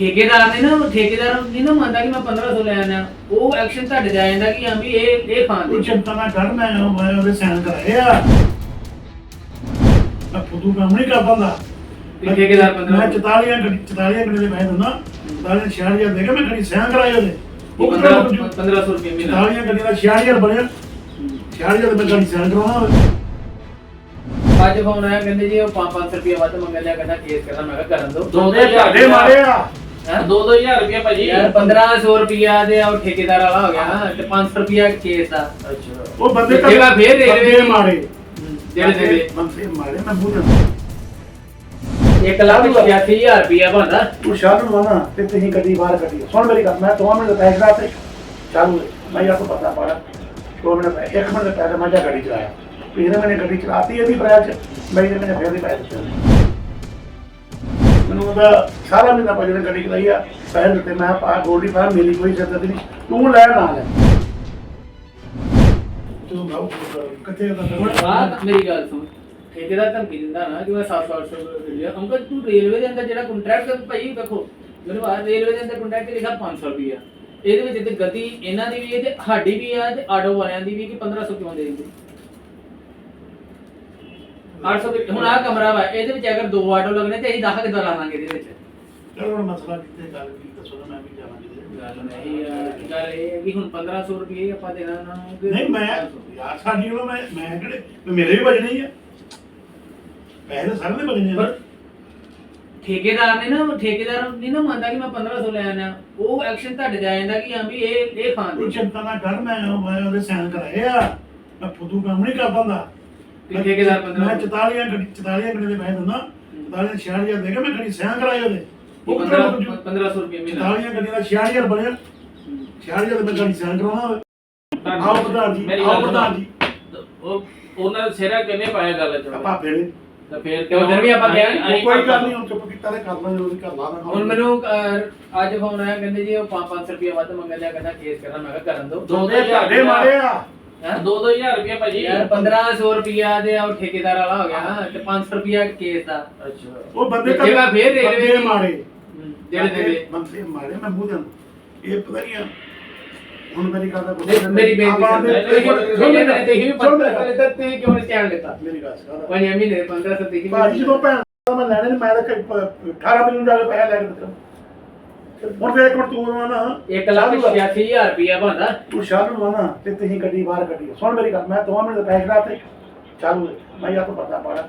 ਠੇਕੇਦਾਰ ਨੇ ਨਾ ਉਹ ਠੇਕੇਦਾਰ ਨਹੀਂ ਨਾ ਮੰਨਦਾ ਕਿ ਮੈਂ 1500 ਲੈ ਆਣਾ ਉਹ ਐਕਸ਼ਨ ਤੁਹਾਡੇ ਤੇ ਆ ਜਾਂਦਾ ਕਿ ਹਾਂ ਵੀ ਇਹ ਇਹ ਖਾਣ ਉਹ ਦੇ ਚਿੰਤਾ ਨਾ ਕਰ ਮੈਂ ਮੈਂ ਉਹਦੇ ਸਾਈਨ ਕਰਾਏ ਆ। ਮੈਂ ਫੁੱਦੂ ਕੰਮ ਨਹੀਂ ਕਰਦਾ ਹੁੰਦਾ ਵੀ ਠੇਕੇਦਾਰ ਪੰਦਰਾਂ ਮੈਂ 44 ਗੱਡੀ 44 ਗੱਡੀ ਦੇ ਪੈਸੇ ਦਿੰਦਾ 44 66000 ਦੇ ਕੇ ਮੈਂ ਗੱਡੀ ਸਾਈਨ ਕਰਾਏ ਉਹਦੇ। ਉਹ 1500 1500 ਰੁਪਏ ਮਹੀਨਾ। 44 ਗੱਡੀ ਦਾ 66000 ਬਣਿਆ। 66000 ਦੇ ਮੈਂ ਗੱਡੀ ਸਾਈਨ ਕਰਾਉਣਾ ਅੱਜ ਫੋਨ ਆਇਆ ਕਹਿੰਦੇ ਜੀ ਉਹ 5-500 ਰੁਪਏ ਵੱਧ ਮੰਗ ਲਿਆ ਕਹਿੰਦਾ ਕੇਸ ਕਰਨਾ। ਮੈਂ ਕਿਹਾ ਕਰਨ ਦੋ ਦੋ ਉਹਦੇ ਤੁਹਾਡੇ ਮਾਰੇ ਆ। ਹੈਂ? ਦੋ ਦੋ ਹਜ਼ਾਰ ਰੁਪਇਆ ਭਾਜੀ। ਯਾਰ 1500 ਰੁਪਿਆ ਦੇ ਉਹ ਠੇਕੇਦਾਰ ਵਾਲਾ ਹੋ ਗਿਆ ਨਾ ਤੇ 500 ਰੁਪਿਆ ਕੇਸ ਦਾ। ਅੱਛਾ। ਉਹ ਬੰਦੇ ਤੇ ਜਿਹੜਾ ਫੇਰ ਰੇਲਵੇ ਬੰਦੇ ਮਾਰੇ। ਜਿਹੜੇ ਦੇ ਬੰਦੇ ਮਾਰੇ ਮੈਂ ਬੁੱਝ 1 ਲੱਖ 86000 ਰੁਪਿਆ ਬਣਦਾ। ਤੂੰ ਸ਼ਾਹ ਨੂੰ ਆਣਾ ਤੇ ਤੁਸੀਂ ਗੱਡੀ ਬਾਹਰ ਕੱਢੀ ਸੁਣ ਮੇਰੀ ਗੱਲ ਮੈਂ ਦੋ ਮਿੰਟ ਪੈਸੇ ਕਰਾ ਤੇ ਚਾਲੂ ਮੈਂ ਯਾਰ ਤੋਂ ਪਤਾ ਪਾੜਾ ਦੋ ਮਿੰਟ ਇੱਕ ਮਿੰਟ ਪੈਸੇ ਮੈਂ ਜਾ ਗੱਡੀ ਚਲਾਇਆ। ਫਿਰ ਮੈंने ਗੱਡੀ ਚਲਾਤੀ ਇਹਦੀ ਬ੍ਰੈਚ ਮੈਂ ਇਹਨੇ ਮੈंने ਫੇਰ ਵੀ ਪੈਸੇ ਦਿੱਤੇ। ਮੈਨੂੰ ਉਹਦਾ ਸਾਰਾ ਮਹੀਨਾ ਪਹਿਲੇ ਨੇ ਗੱਡੀ ਆ। ਪੈਸੇ ਦਿੱਤੇ, ਮੈਂ ਪਾ ਗੋਲਡੀ ਪਾ ਮੇਰੀ ਕੋਈ ਜ਼ਰੂਰਤ ਨਹੀਂ। ਤੂੰ ਲੈ ਨਾ ਲੈ। ਤੂੰ ਨਾ ਕਿੱਥੇ ਦਾ ਹੁਣ ਆਹ ਮੇਰੀ ਗੱਲ ਸੁਣ। ਠੇਕੇਦਾਰ ਧਮਕੀ ਦਿੰਦਾ ਨਾ ਕਿ ਮੈਂ 700 ਰੁਪਏ ਲਿਆ। ਅੰਕਲ, ਤੂੰ ਰੇਲਵੇ ਦੇ ਅੰਦਰ ਜਿਹੜਾ ਕੰਟਰੈਕਟ ਭਾਈ ਦੇਖੋ ਮੈਨੂੰ ਆ ਰੇਲਵੇ ਦੇ ਅੰਦਰ ਕੰਟਰੈਕਟ ਲਿਖਾ 500 ਰੁਪਏ ਇਹਦੇ ਵਿੱਚ ਤੇ ਗਤੀ ਇਹਨਾਂ ਦੀ ਵੀ ਹੈ ਤੇ ਸਾਡੀ ਵੀ ਆ ਤੇ ਆਟੋ ਵਾਲਿਆਂ ਦੀ ਵੀ ਕਿ 1500 ਕਿਉਂ ਦੇ ਦਿੰਦੇ? 800 ਰੁਪਏ ਹੁਣ ਆ ਕਮਰਾ ਵਾ ਇਹਦੇ ਵਿੱਚ ਅਗਰ ਦੋ ਆਟੋ ਲੱਗਣੇ ਤੇ ਅਸੀਂ 10 ਕਿੱਦਾਂ ਲਾਵਾਂਗੇ ਇਹਦੇ ਵਿੱਚ। ਚਲੋ ਹੁਣ ਮਸਲਾ ਕਿੱਥੇ ਗੱਲ ਕੀ ਦੱਸੋ ਨਾ ਮੈਂ ਵੀ ਜਾਵਾਂ ਕਿਤੇ ਗੱਲ ਨਹੀਂ ਆ ਗੱਲ ਇਹ ਹੈ ਕਿ ਹੁਣ 1500 ਰੁਪਏ ਆਪਾਂ ਦੇਣਾ ਉਹਨਾਂ ਨੂੰ ਕਿ ਨਹੀਂ ਮੈਂ 500? ਯਾਰ ਸਾਡੀ ਨੂੰ ਮੈਂ ਮੈਂ ਕਿਹੜੇ ਮੇਰੇ ਵੀ ਬਜਣੇ ਹੀ ਆ। ਪੈਸੇ ਤਾਂ ਸਾਰੇ ਦੇ ਬਜਣੇ ਆ ਪਰ ਠੇਕੇਦਾਰ ਨੇ ਨਾ ਉਹ ਠੇਕੇਦਾਰ ਨਹੀਂ ਨਾ ਮੰਨਦਾ ਕਿ ਮੈਂ 1500 ਲੈ ਆਣਾ ਉਹ ਐਕਸ਼ਨ ਤੁਹਾਡੇ ਤੇ ਆ ਜਾਂਦਾ ਕਿ ਹਾਂ ਵੀ ਇਹ ਇਹ ਖਾਣ ਤੂੰ ਦੇ ਚਿੰਤਾ ਨਾ ਕਰ ਮੈਂ ਮੈਂ ਉਹਦੇ ਸਾਈਨ ਕਰਾਏ ਆ। ਮੈਂ ਫੁੱਦੂ ਕੰਮ ਨਹੀਂ ਕਰਦਾ ਹੁੰਦਾ। ਤੇ ਠੇਕੇਦਾਰ 1500 ਮੈਂ 44 ਗੱਡੀ 44 ਗੱਡੀ ਦੇ ਪੈਸੇ ਦਿੰਦਾ। 44 66000 ਦੇ ਕੇ ਮੈਂ ਗੱਡੀ ਸਾਈਨ ਕਰਾਏ ਉਹਦੇ। ਉਹ 1500 1500 ਰੁਪਏ ਮਹੀਨਾ। 44 ਗੱਡੀ ਦਾ 66000 ਬਣਿਆ। 66000 ਦੇ ਮੈਂ ਗੱਡੀ ਸਾਈਨ ਕਰਾਉਣਾ ਆਓ ਪ੍ਰਧਾਨ ਜੀ ਮੇਰੀ ਆਓ ਗੱਲ ਪ੍ਰਧਾਨ ਜੀ। ਉਹ ਉਹਨਾਂ ਦੇ ਸਿਰਾ ਕਿੰਨੇ ਪਾਇਆ ਗੱਲ ਚ ਆਪਾਂ ਫੇਰੇ ਤਾਂ ਫੇਰ ਤੇ ਉਧਰ ਵੀ ਆਪਾਂ ਗਏ ਨੀ। ਅਸੀਂ- ਕੋਈ ਗੱਲ ਨਹੀਂ ਹੁਣ ਚੁੱਪ ਕੀਤਾ ਤੇ ਕਰ ਲਾਂ ਜੋ ਵੀ ਕਰਨਾ ਮੈਂ ਹੁਣ ਮੈਨੂੰ ਅੱਜ ਫੋਨ ਆਇਆ ਕਹਿੰਦੇ ਜੀ ਉਹ 5-500 ਰੁਪਏ ਵੱਧ ਮੰਗ ਲਿਆ ਕਹਿੰਦਾ ਕੇਸ ਕਰਨਾ। ਮੈਂ ਕਿਹਾ ਕਰਨ ਦੋ ਦੋ ਉਹਦੇ ਤੁਹਾਡੇ ਮਾਰੇ ਆ। ਹੈਂ? ਦੋ ਦੋ ਹਜ਼ਾਰ ਰੁਪਇਆ ਭਾਜੀ। ਯਾਰ 1500 ਰੁਪਿਆ ਦੇ ਉਹ ਠੇਕੇਦਾਰ ਵਾਲਾ ਹੋ ਗਿਆ ਨਾ ਤੇ 500 ਰੁਪਿਆ ਕੇਸ ਦਾ। ਅੱਛਾ। ਉਹ ਬੰਦੇ ਤੇ ਜਿਹੜਾ ਫੇਰ ਰੇਲਵੇ ਬੰਦੇ ਦੀ- ਮਾਰੇ। ਜਿਹੜੇ ਦੇ ਦੇ ਬੰਦੇ ਮਾਰੇ ਮੈਂ ਮੂੰਹ ਜਾਂ ਇਹ ਪਤਾ ਨਹੀਂ ਆ? ਹੁਣ ਮੇਰੀ ਗੱਲ ਦਾ ਨਹੀਂ, ਮੇਰੀ ਬੇਨਤੀ ਆਪਾਂ ਦੇ- ਤੁਸੀਂ ਸੁਣ ਮੇਰੀ ਗੱਲ, ਤੇ ਹੀ ਵੀ ਸੁਣ ਮੇਰੀ 1500 ਗੱਲ। ਲਿੱਤਾ ਤੇ ਕਿਉਂ ਨਹੀਂ ਸਟੈਂਡ ਲਿੱਤਾ? ਮੇਰੀ ਗੱਲ ਸੁਣ। ਪੰਜ ਮਹੀਨੇ 1500 ਤੇ ਹੀ ਭਾਜੀ ਜਦੋਂ ਭੈਣ ਦਾ ਮੈਂ ਲੈਣੇ ਨੇ ਮੈਂ ਤਾਂ ਕਈ ਪ- 18 ਮਿਲੀਅਨ ਡਾਲਰ ਪੈਸਾ ਲੈ ਕੇ ਦਿੱਤਾ। ਹੁਣ ਤੇ ਇੱਕ ਤੂੰ ਆਣਾ 1 ਰੁਪਇਆ ਬੰਦਾ ਤੂੰ ਸ਼ਾਹ ਨੂੰ ਆਣਾ ਤੇ ਤੁਸੀਂ ਗੱਡੀ ਬਾਹਰ ਕੱਢੀ ਸੁਣ ਮੇਰੀ ਗੱਲ ਮੈਂ ਦੋਵਾਂ ਮਿੰਟ ਪੈਸੇ ਖੜਾ ਤੇ ਚਾਲੂ ਮੈਂ ਆਪਕੋ ਪਤਾ ਪਾੜਾ